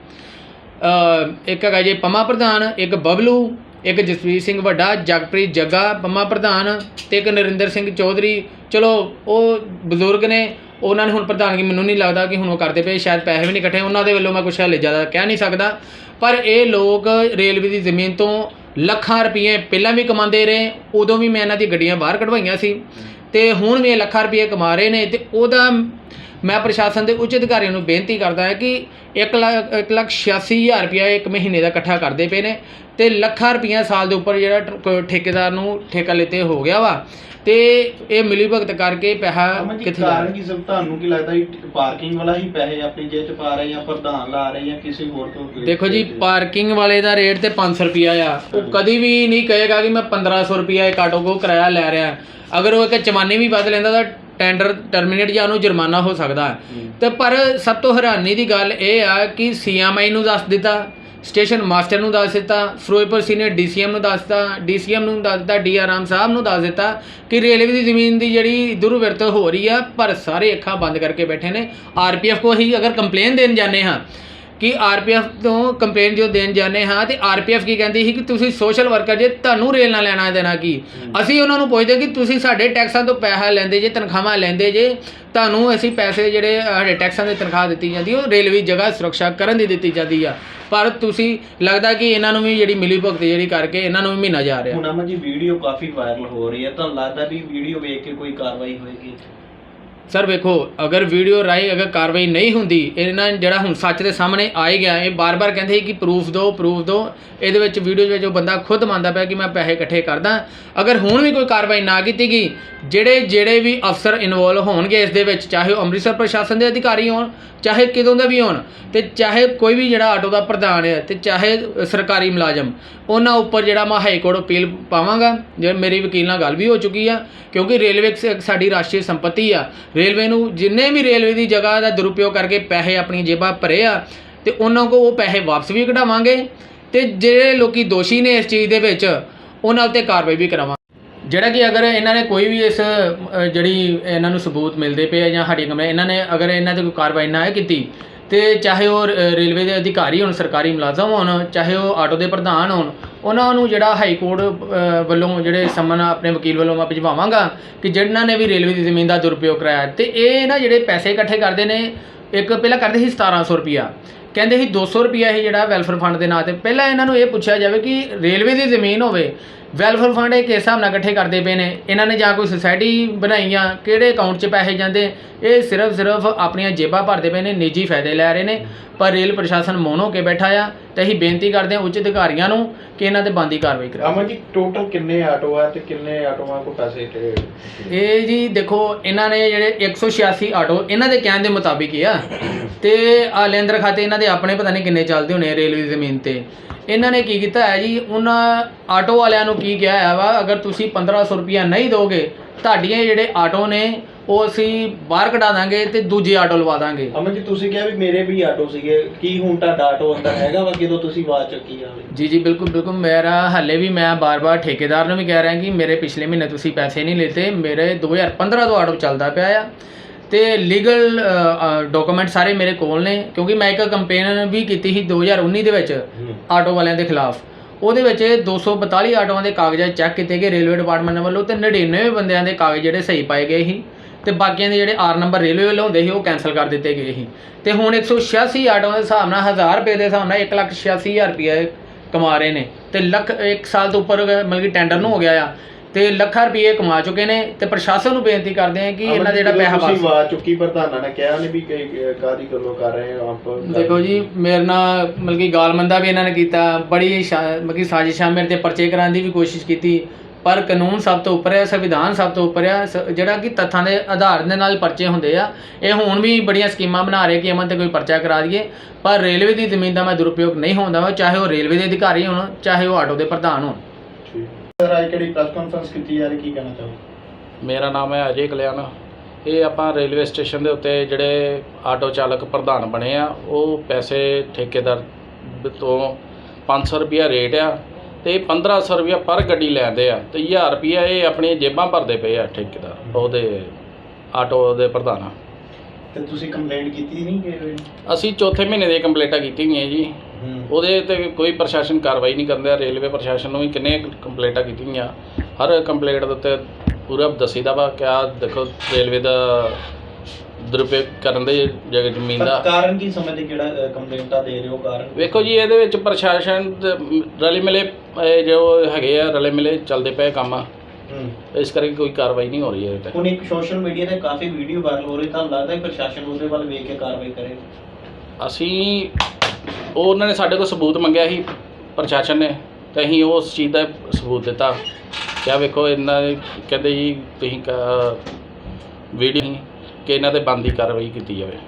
ਇੱਕ ਹੈਗਾ ਜੀ ਪੰਮਾ ਪ੍ਰਧਾਨ, ਇੱਕ ਬਬਲੂ, ਇੱਕ ਜਸਵੀਰ ਸਿੰਘ ਵੱਡਾ, ਜਗਪ੍ਰੀਤ ਜੱਗਾ, ਪੰਮਾ ਪ੍ਰਧਾਨ ਤੇ ਇੱਕ ਨਰਿੰਦਰ ਸਿੰਘ ਚੌਧਰੀ। ਚਲੋ, ਉਹ ਬਜ਼ੁਰਗ ਨੇ, ਉਹਨਾਂ ਨੇ ਹੁਣ ਪ੍ਰਧਾਨਗੀ ਮੈਨੂੰ ਨਹੀਂ ਲੱਗਦਾ ਕਿ ਹੁਣ ਉਹ ਕਰਦੇ ਪਏ, ਸ਼ਾਇਦ ਪੈਸੇ ਵੀ ਨਹੀਂ ਇਕੱਠੇ, ਉਹਨਾਂ ਦੇ ਵੱਲੋਂ ਮੈਂ ਕੁਛ ਹਲੇ ਜ਼ਿਆਦਾ ਕਹਿ ਨਹੀਂ ਸਕਦਾ। ਪਰ ਇਹ ਲੋਕ ਰੇਲਵੇ ਦੀ ਜ਼ਮੀਨ ਤੋਂ ਲੱਖਾਂ ਰੁਪਏ ਪਹਿਲਾਂ ਵੀ ਕਮਾਉਂਦੇ ਰਹੇ, ਉਦੋਂ ਵੀ ਮੈਂ ਇਹਨਾਂ ਦੀ ਗੱਡੀਆਂ ਬਾਹਰ ਕਢਵਾਈਆਂ ਸੀ। ਤੇ ਹੁਣ ਵੀ ਇਹ ਲੱਖਾਂ ਰੁਪਏ ਕਮਾ ਰਹੇ ਨੇ ਤੇ ਉਹਦਾ ਮੈਂ ਪ੍ਰਸ਼ਾਸਨ ਦੇ ਉੱਚ ਅਧਿਕਾਰੀਆਂ ਨੂੰ ਬੇਨਤੀ ਕਰਦਾ ਹਾਂ ਕਿ 1 ਲੱਖ, ਇੱਕ ਲੱਖ 86000 ਰੁਪਇਆ ਇੱਕ ਮਹੀਨੇ ਦਾ ਇਕੱਠਾ ਕਰਦੇ ਪਏ ਨੇ। ਤੇ ਲੱਖਾਂ ਰੁਪਈਆ ਸਾਲ ਦੇ ਉੱਪਰ ਜਿਹੜਾ ਠੇਕੇਦਾਰ ਨੂੰ ਠੇਕਾ ਲਿੱਤੇ ਹੋ ਗਿਆ ਵਾ। ਤੇ ਇਹ ਮਿਲੀ ਭਗਤ ਕਰਕੇ ਪੈਸਾ ਕਿੱਥੇ ਜਾ ਕਾਰਨ ਰਿਹਾ ਕੀ ਸਭ ਤੁਹਾਨੂੰ ਕੀ ਲੱਗਦਾ ਵੀ ਪਾਰਕਿੰਗ ਵਾਲਾ ਹੀ ਪੈਸੇ ਆਪਣੀ ਜੇਬ ਚ ਪਾ ਰਹੇ ਜਾਂ ਪ੍ਰਧਾਨ ਲਾ ਰਹੇ ਜਾਂ ਕਿਸੇ ਹੋਰ ਤੋਂ ਦੇਖੋ ਜੀ ਪਾਰਕਿੰਗ ਵਾਲੇ ਦਾ ਰੇਟ ਤੇ 500 ਰੁਪਿਆ ਆ। ਉਹ ਕਦੀ ਵੀ ਨਹੀਂ ਕਹੇਗਾ ਕਿ ਮੈਂ 1500 ਰੁਪਿਆ ਇੱਕ ਆਟੋ ਕੋ ਕਿਰਾਇਆ ਲੈ ਰਿਹਾ। ਅਗਰ ਉਹ ਇੱਕ ਚਮਾਨੀ ਵੀ ਵੱਧ ਲੈਂਦਾ ਤਾਂ ਟੈਂਡਰ ਟਰਮੀਨੇਟ ਜਾਂ ਉਹਨੂੰ ਜੁਰਮਾਨਾ ਹੋ ਸਕਦਾ। ਤੇ ਪਰ ਸਭ ਤੋਂ ਹੈਰਾਨੀ ਦੀ ਗੱਲ ਇਹ ਆ ਕਿ ਸੀਐਮਆਈ ਨੂੰ ਦੱਸ ਦਿੱਤਾ। ਸਟੇਸ਼ਨ ਮਾਸਟਰ ਨੂੰ ਦੱਸ ਦਿੱਤਾ, ਫਿਰੋਜ਼ਪੁਰ ਸੀਨੀਅਰ ਡੀਸੀਐਮ ਨੂੰ ਦੱਸ ਦਿੱਤਾ, ਡੀਸੀਐਮ ਨੂੰ ਦੱਸ ਦਿੱਤਾ, ਡੀ ਆਰਾਮ ਸਾਹਿਬ ਨੂੰ ਦੱਸ ਦਿੱਤਾ ਕਿ ਰੇਲਵੇ ਦੀ ਜ਼ਮੀਨ ਦੀ ਜਿਹੜੀ ਦੁਰਵਰਤੋਂ ਹੋ ਰਹੀ ਆ, ਪਰ ਸਾਰੇ ਅੱਖਾਂ ਬੰਦ ਕਰਕੇ ਬੈਠੇ ਨੇ। ਆਰਪੀਐਫ ਕੋ ਹੀ ਅਗਰ ਕੰਪਲੇਨ ਦੇਣ ਜਾਂਦੇ ਹਾਂ ਕਿ ਆਰਪੀਐਫ ਤੋਂ ਕੰਪਲੇਨ ਜੋ ਦੇਣ ਜਾਂਦੇ ਹਾਂ ਤੇ ਆਰਪੀਐਫ ਕੀ ਕਹਿੰਦੀ ਸੀ ਕਿ ਤੁਸੀਂ ਸੋਸ਼ਲ ਵਰਕਰ ਜੇ ਤੁਹਾਨੂੰ ਰੇਲ ਨਾਲ ਲੈਣਾ ਦੇਣਾ ਕੀ? ਅਸੀਂ ਉਹਨਾਂ ਨੂੰ ਪੁੱਛਦੇ ਕਿ ਤੁਸੀਂ ਸਾਡੇ ਟੈਕਸਾਂ ਤੋਂ ਪੈਸਾ ਲੈਂਦੇ ਜੇ ਤਨਖਾਹਾਂ ਲੈਂਦੇ ਜੇ ਤੁਹਾਨੂੰ ਅਸੀਂ ਪੈਸੇ ਜਿਹੜੇ ਸਾਡੇ ਟੈਕਸਾਂ ਦੀ ਤਨਖਾਹ ਦਿੱਤੀ ਜਾਂਦੀ ਉਹ ਰੇਲਵੇ ਜਗ੍ਹਾ ਸੁਰੱਖਿਆ ਕਰਨ ਦੀ ਦਿੱਤੀ ਜਾਂਦੀ ਆ। ਪਰ ਤੁਸੀਂ ਲੱਗਦਾ ਕਿ ਇਹਨਾਂ ਨੂੰ ਵੀ ਜਿਹੜੀ ਮਿਲੀ ਭੁਗਤ ਜਿਹੜੀ ਕਰਕੇ ਇਹਨਾਂ ਨੂੰ ਵੀ ਮਹੀਨਾ ਜਾ ਰਿਹਾ। ਹੁਣ ਅਮਨ ਜੀ ਵੀਡੀਓ ਕਾਫੀ ਵਾਇਰਲ ਹੋ ਰਹੀ ਹੈ ਤੁਹਾਨੂੰ ਲੱਗਦਾ ਵੀ ਵੀਡੀਓ ਵੇਖ ਕੇ ਕੋਈ ਕਾਰਵਾਈ ਹੋਏਗੀ? ਸਰ ਵੇਖੋ, ਅਗਰ ਵੀਡੀਓ ਰਾਹੀਂ ਅਗਰ ਕਾਰਵਾਈ ਨਹੀਂ ਹੁੰਦੀ, ਇਹਨਾਂ ਜਿਹੜਾ ਹੁਣ ਸੱਚ ਦੇ ਸਾਹਮਣੇ ਆ ਗਿਆ, ਇਹ ਬਾਰ-ਬਾਰ ਕਹਿੰਦੇ ਸੀ ਕਿ ਪ੍ਰੂਫ ਦਿਓ ਪ੍ਰੂਫ ਦਿਓ। ਇਹਦੇ ਵਿੱਚ ਵੀਡੀਓ ਵਿੱਚ ਉਹ ਬੰਦਾ ਖੁਦ ਮੰਨਦਾ ਪਿਆ ਕਿ ਮੈਂ ਪੈਸੇ ਇਕੱਠੇ ਕਰਦਾ। ਅਗਰ ਹੁਣ ਵੀ ਕੋਈ ਕਾਰਵਾਈ ਨਾ ਕੀਤੀ ਗਈ, ਜਿਹੜੇ ਜਿਹੜੇ ਵੀ ਅਫਸਰ ਇਨਵੋਲਵ ਹੋਣਗੇ ਇਸ ਦੇ ਵਿੱਚ, ਚਾਹੇ ਉਹ ਅੰਮ੍ਰਿਤਸਰ ਪ੍ਰਸ਼ਾਸਨ ਦੇ ਅਧਿਕਾਰੀ ਹੋਣ, ਚਾਹੇ ਕਿਦੋਂ ਦੇ ਵੀ ਹੋਣ, ਤੇ ਚਾਹੇ ਕੋਈ ਵੀ ਜਿਹੜਾ ਆਟੋ ਦਾ ਪ੍ਰਧਾਨ ਹੈ, ਤੇ ਚਾਹੇ ਸਰਕਾਰੀ ਮੁਲਾਜ਼ਮ, ਉਹਨਾਂ ਉੱਪਰ ਜਿਹੜਾ ਮੈਂ ਹਾਈ ਕੋਰਟ ਅਪੀਲ ਪਾਵਾਂਗਾ, ਜੇ ਮੇਰੀ ਵਕੀਲ ਨਾਲ ਗੱਲ ਵੀ ਹੋ ਚੁੱਕੀ ਆ, ਕਿਉਂਕਿ ਰੇਲਵੇ ਇੱਕ ਸਾਡੀ ਰਾਸ਼ਟਰੀ ਸੰਪਤੀ ਆ। ਰੇਲਵੇ ਨੂੰ ਜਿੰਨੇ ਵੀ ਰੇਲਵੇ ਦੀ ਜਗ੍ਹਾ ਦਾ ਦੁਰਉਪਯੋਗ ਕਰਕੇ ਪੈਸੇ ਆਪਣੀ ਜੇਬਾਂ ਭਰੇ ਆ, ਤੇ ਉਹਨਾਂ ਕੋ ਉਹ ਪੈਸੇ ਵਾਪਸ ਵੀ ਕਢਾਵਾਂਗੇ ਤੇ ਜਿਹੜੇ ਲੋਕੀ ਦੋਸ਼ੀ ਨੇ ਇਸ ਚੀਜ਼ ਦੇ ਵਿੱਚ ਉਹਨਾਂ ਉੱਤੇ ਕਾਰਵਾਈ ਵੀ ਕਰਾਵਾਂਗੇ। ਜਿਹੜਾ ਕਿ ਅਗਰ ਇਹਨਾਂ ਨੇ ਕੋਈ ਵੀ ਇਸ ਜਿਹੜੀ ਇਹਨਾਂ ਨੂੰ ਸਬੂਤ ਮਿਲਦੇ ਪਏ ਆ ਜਾਂ ਸਾਡੀ ਕਮਰੇ, ਇਹਨਾਂ ਨੇ ਅਗਰ ਇਹਨਾਂ ਤੇ ਕੋਈ ਕਾਰਵਾਈ ਨਾ ਕੀਤੀ, ਤੇ ਚਾਹੇ ਉਹ ਰ- ਰੇਲਵੇ ਦੇ ਅਧਿਕਾਰੀ ਹੋਣ, ਸਰਕਾਰੀ ਮੁਲਾਜ਼ਮ ਹੋਣ, ਚਾਹੇ ਉਹ ਆਟੋ ਦੇ ਪ੍ਰਧਾਨ ਹੋਣ ਉਹਨਾਂ ਨੂੰ ਜਿਹੜਾ ਹਾਈ ਕੋਰਟ ਵੱਲੋਂ ਜਿਹੜੇ ਸਮਨ ਆਪਣੇ ਵਕੀਲ ਵੱਲੋਂ ਮੈਂ ਭਿਜਵਾਵਾਂਗਾ ਕਿ ਜਿਨ੍ਹਾਂ ਨੇ ਵੀ ਰੇਲਵੇ ਦੀ ਜ਼ਮੀਨ ਦਾ ਦੁਰਪਯੋਗ ਕਰਾਇਆ। ਤੇ ਇਹ ਨਾ ਜਿਹੜੇ ਪੈਸੇ ਇਕੱਠੇ ਕਰਦੇ ਨੇ, ਇੱਕ ਪਹਿਲਾਂ ਕਰਦੇ ਸੀ 1700 ਰੁਪਿਆ ਕਹਿੰਦੇ ਸੀ 200 ਰੁਪਿਆ ਇਹ ਜਿਹੜਾ ਵੈਲਫੇਅਰ ਫੰਡ ਦੇ ਨਾਂ ਤੇ। ਪਹਿਲਾਂ ਇਹਨਾਂ ਨੂੰ ਇਹ ਪੁੱਛਿਆ ਜਾਵੇ ਕਿ ਰੇਲਵੇ ਦੀ ਜ਼ਮੀਨ ਹੋਵੇ ਵੈਲਫੇਅਰ ਫੰਡ ਇਹ ਕਿਸ ਹਿਸਾਬ ਨਾਲ ਇਕੱਠੇ ਕਰਦੇ ਪਏ ਨੇ? ਇਹਨਾਂ ਨੇ ਜਾਂ ਕੋਈ ਸੁਸਾਇਟੀ ਬਣਾਈਆਂ? ਕਿਹੜੇ ਅਕਾਊਂਟ 'ਚ ਪੈਸੇ ਜਾਂਦੇ? ਇਹ ਸਿਰਫ ਸਿਰਫ ਆਪਣੀਆਂ ਜੇਬਾਂ ਭਰਦੇ ਪਏ ਨੇ ਨਿੱਜੀ ਫਾਇਦੇ ਲੈ ਰਹੇ ਨੇ। ਪਰ ਰੇਲ ਪ੍ਰਸ਼ਾਸਨ ਮੌਨ ਹੋ ਕੇ ਬੈਠਾ ਆ ਤੇ ਅਸੀਂ ਬੇਨਤੀ ਕਰਦੇ ਹਾਂ ਉੱਚ ਅਧਿਕਾਰੀਆਂ ਨੂੰ ਕਿ ਇਹਨਾਂ ਤੇ ਬੰਦੀ ਕਾਰਵਾਈ ਕਰਾਓ ਅਮਨ ਜੀ ਟੋਟਲ ਕਿੰਨੇ ਆਟੋ ਆ ਤੇ ਕਿੰਨੇ ਆਟੋਆਂ ਕੋ ਪੈਸੇ ਤੇ ਇਹ ਜੀ ਦੇਖੋ ਇਹਨਾਂ ਨੇ ਜਿਹੜੇ 186 ਆਟੋ ਇਹਨਾਂ ਦੇ ਕਹਿਣ ਦੇ ਮੁਤਾਬਿਕ ਹੀ ਆ। ਤੇ ਆ ਲੈਂਦਰ ਖਾਤੇ ਇਹਨਾਂ ਦੇ ਆਪਣੇ ਪਤਾ ਨਹੀਂ ਕਿੰਨੇ ਚੱਲਦੇ ਹੋਣੇ ਆ ਰੇਲਵੇ ਜ਼ਮੀਨ ਤੇ। ਇਹਨਾਂ ਨੇ ਕੀ ਕੀਤਾ ਹੈ ਜੀ? ਉਹਨਾਂ ਆਟੋ ਵਾਲਿਆਂ ਨੂੰ ਕੀ ਕਿਹਾ ਹੈ ਵਾ? ਅਗਰ ਤੁਸੀਂ 1500 ਰੁਪਿਆ ਨਹੀਂ ਦੋਗੇ ਤੁਹਾਡੀਆਂ ਜਿਹੜੇ ਆਟੋ ਨੇ ਉਹ ਅਸੀਂ ਬਾਹਰ ਕਢਾ ਦਾਂਗੇ ਤੇ ਦੂਜੇ ਆਟੋ ਲਵਾ ਦਾਂਗੇ। ਅਮਨ ਜੀ ਤੁਸੀਂ ਕਿਹਾ ਵੀ ਮੇਰੇ ਵੀ ਆਟੋ ਸੀਗੇ। ਕੀ ਹੁਣ ਤੁਹਾਡਾ ਆਟੋ ਅੰਦਰ ਹੈਗਾ ਵਾ? ਜਦੋਂ ਤੁਸੀਂ ਆਵਾਜ਼ ਚੱਕੀ ਆ ਜੀ ਜੀ ਬਿਲਕੁਲ ਬਿਲਕੁਲ। ਮੇਰਾ ਹੱਲੇ ਵੀ ਮੈਂ ਬਾਰ-ਬਾਰ ਠੇਕੇਦਾਰ ਨੂੰ ਵੀ ਕਹਿ ਰਿਹਾ ਕਿ ਮੇਰੇ ਪਿਛਲੇ ਮਹੀਨੇ ਤੁਸੀਂ ਪੈਸੇ ਨਹੀਂ ਲੇਤੇ। ਮੇਰੇ 2015 ਤੋਂ ਆਟੋ ਚੱਲਦਾ ਪਿਆ ਆ। ਤੇ ਲੀਗਲ ਡਾਕੂਮੈਂਟ ਸਾਰੇ ਮੇਰੇ ਕੋਲ ਨੇ ਕਿਉਂਕਿ ਮੈਂ ਇੱਕ ਕੰਪੇਨ ਵੀ ਕੀਤੀ ਸੀ 2019 ਦੇ ਵਿੱਚ ਆਟੋ ਵਾਲਿਆਂ ਦੇ ਖਿਲਾਫ। ਉਹਦੇ ਵਿੱਚ 242 ਆਟੋਆਂ ਦੇ ਕਾਗਜ਼ਾਤ ਚੈੱਕ ਕੀਤੇ ਗਏ ਰੇਲਵੇ ਡਿਪਾਰਟਮੈਂਟ ਵੱਲੋਂ ਤੇ 99 ਬੰਦਿਆਂ ਦੇ ਕਾਗਜ਼ ਜਿਹੜੇ ਸਹੀ ਪਾਏ ਗਏ ਸੀ। ਤੇ ਬਾਕੀਆਂ ਦੇ ਜਿਹੜੇ ਆਰ ਨੰਬਰ ਰੇਲਵੇ ਵੱਲੋਂ ਹੁੰਦੇ ਸੀ ਉਹ ਕੈਨਸਲ ਕਰ ਦਿੱਤੇ ਗਏ ਸੀ। ਤੇ ਹੁਣ 186 ਆਟੋਆਂ ਦੇ ਹਿਸਾਬ ਨਾਲ 1000 ਰੁਪਏ ਦੇ ਹਿਸਾਬ ਨਾਲ 186000 ਰੁਪਏ ਕਮਾ ਰਹੇ ਨੇ। ਤੇ ਲੱਖ ਇੱਕ ਸਾਲ ਤੋਂ ਉੱਪਰ ਮਤਲਬ ਕਿ ਟੈਂਡਰ ਨੂੰ ਹੋ ਗਿਆ ਆ। ਤੇ ਲੱਖਾਂ ਰੁਪਏ ਕਮਾ ਚੁੱਕੇ ਨੇ ਤੇ ਪ੍ਰਸ਼ਾਸਨ ਨੂੰ ਬੇਨਤੀ ਕਰਦੇ ਆ ਕਿ ਇਹਨਾਂ ਦਾ ਜਿਹੜਾ ਪੈਸਾ ਵਾਪਸ ਆਵਾਜ਼ ਚੁੱਕੀ ਪ੍ਰਧਾਨਾਂ ਨੇ ਕਿਹਾ ਨਹੀਂ ਵੀ ਕਾਦੀ ਗੱਲੋਂ ਕਰ ਰਹੇ ਹੋ ਆਪ? ਦੇਖੋ ਜੀ ਮੇਰੇ ਨਾਲ ਮਤਲਬ ਕਿ ਗਾਲਮੰਦਾ ਵੀ ਇਹਨਾਂ ਨੇ ਕੀਤਾ ਬੜੀ ਮਤਲਬ ਕਿ ਸਾਜ਼ਿਸ਼ਾਂ ਮੇਰੇ ਤੇ ਪਰਚੇ ਕਰਾਉਣ ਦੀ ਵੀ ਕੋਸ਼ਿਸ਼ ਕੀਤੀ ਪਰ ਕਾਨੂੰਨ ਸਭ ਤੋਂ ਉੱਪਰ ਹੈ ਸੰਵਿਧਾਨ ਸਭ ਤੋਂ ਉੱਪਰ ਹੈ ਜਿਹੜਾ ਕਿ ਤੱਥਾਂ ਦੇ ਆਧਾਰ ਦੇ ਨਾਲ ਪਰਚੇ ਹੁੰਦੇ ਆ ਇਹ ਹੁਣ ਵੀ ਬੜੀਆਂ ਸਕੀਮਾਂ ਬਣਾ ਰਹੇ ਕਿ ਅਮਨ ਤੇ ਕੋਈ ਪਰਚਾ ਕਰਾ ਦਈਏ ਪਰ ਰੇਲਵੇ ਦੀ ਜ਼ਮੀਨ ਦਾ ਮੈਂ ਦੁਰਉਪਯੋਗ ਨਹੀਂ ਹੁੰਦਾ ਵਾ ਚਾਹੇ ਉਹ ਰੇਲਵੇ ਦੇ ਅਧਿਕਾਰੀ ਹੋਣ ਚਾਹੇ ਉਹ ਆਟੋ ਦੇ ਪ੍ਰਧਾਨ ਹੋਣ। ਸਰ ਅੱਜ ਕਿਹੜੀ ਪ੍ਰੈਸ ਕਾਨਫਰੰਸ ਕੀਤੀ ਜਾ ਰਹੀ? ਕੀ ਕਹਿਣਾ ਚਾਹੋ ਮੇਰਾ ਨਾਮ ਹੈ ਅਜੇ ਕਲਿਆਣ ਇਹ ਆਪਾਂ ਰੇਲਵੇ ਸਟੇਸ਼ਨ ਦੇ ਉੱਤੇ ਜਿਹੜੇ ਆਟੋ ਚਾਲਕ ਪ੍ਰਧਾਨ ਬਣੇ ਆ ਉਹ ਪੈਸੇ ਠੇਕੇਦਾਰ ਤੋਂ 500 ਰੁਪਿਆ ਰੇਟ ਆ ਤੇ 1500 ਰੁਪਿਆ ਪਰ ਗੱਡੀ ਲੈਂਦੇ ਆ ਤੇ 1000 ਰੁਪਿਆ ਇਹ ਆਪਣੀਆਂ ਜੇਬਾਂ ਭਰਦੇ ਪਏ ਆ ਠੇਕੇਦਾਰ ਉਹਦੇ ਆਟੋ ਦੇ ਪ੍ਰਧਾਨ। ਤੇ ਤੁਸੀਂ ਕੰਪਲੇਂਟ ਕੀਤੀ ਨਹੀਂ ਕਿ ਅਸੀਂ ਚੌਥੇ ਮਹੀਨੇ ਦੀਆਂ ਕੰਪਲੇਂਟਾਂ ਕੀਤੀਆਂ ਹੋਈਆਂ ਜੀ। ਉਹਦੇ ਤੇ ਕੋਈ ਪ੍ਰਸ਼ਾਸਨ ਕਾਰਵਾਈ ਨਹੀਂ ਕਰਦਾ ਰੇਲਵੇ ਪ੍ਰਸ਼ਾਸਨ ਨੂੰ ਵੀ ਕਿੰਨੇ ਕੰਪਲੇਂਟਾਂ ਕੀਤੀਆਂ। ਹਰ ਕੰਪਲੇਂਟ ਦੇ ਉੱਤੇ ਪੂਰਾ ਦੱਸੀਦਾ ਵਾ ਕਿ ਆਹ ਦੇਖੋ ਰੇਲਵੇ ਦਾ ਦੁਰਉਪਯੋਗ ਕਰਨ ਦੇ ਜਗ੍ਹਾ ਜ਼ਮੀਨ ਦਾ। ਕਾਰਨ ਕੀ ਸਮਝਦੇ ਕਿਹੜਾ ਕੰਪਲੇਂਟਾਂ ਦੇ ਰਹੇ ਹੋ ਕਾਰਨ? ਵੇਖੋ ਜੀ ਇਹਦੇ ਵਿੱਚ ਪ੍ਰਸ਼ਾਸਨ ਰਲੇ ਮਿਲੇ ਜੋ ਹੈਗੇ ਆ ਰਲੇ ਮਿਲੇ ਚੱਲਦੇ ਪਏ ਕੰਮ। ਆ ਇਸ ਕਰਕੇ ਕੋਈ ਕਾਰਵਾਈ ਨਹੀਂ ਹੋ ਰਹੀ ਹੈ ਤੇ। ਹੁਣ ਇੱਕ ਸੋਸ਼ਲ ਮੀਡੀਆ ਤੇ ਕਾਫੀ ਵੀਡੀਓ ਵਾਇਰਲ ਹੋ ਰਹੀ ਤੁਹਾਨੂੰ ਲੱਗਦਾ ਹੈ ਪ੍ਰਸ਼ਾਸਨ ਉਹਦੇ ਵੱਲ ਵੇਖ ਕੇ ਕਾਰਵਾਈ ਕਰੇ? ਅਸੀਂ ਉਹ ਉਹਨਾਂ ਨੇ ਸਾਡੇ ਕੋਲ ਸਬੂਤ ਮੰਗਿਆ ਸੀ, ਪ੍ਰਸ਼ਾਸਨ ਨੇ, ਤੇ ਅਸੀਂ ਉਸ ਚੀਜ਼ ਦਾ ਸਬੂਤ ਦਿੱਤਾ। ਕਿਆ ਵੇਖੋ, ਇਹਨਾਂ ਦੇ ਕਹਿੰਦੇ ਜੀ ਤੁਸੀਂ ਵੀਡੀਓ ਕਿ ਇਹਨਾਂ ਤੇ ਬੰਦੀ ਕਾਰਵਾਈ ਕੀਤੀ ਜਾਵੇ।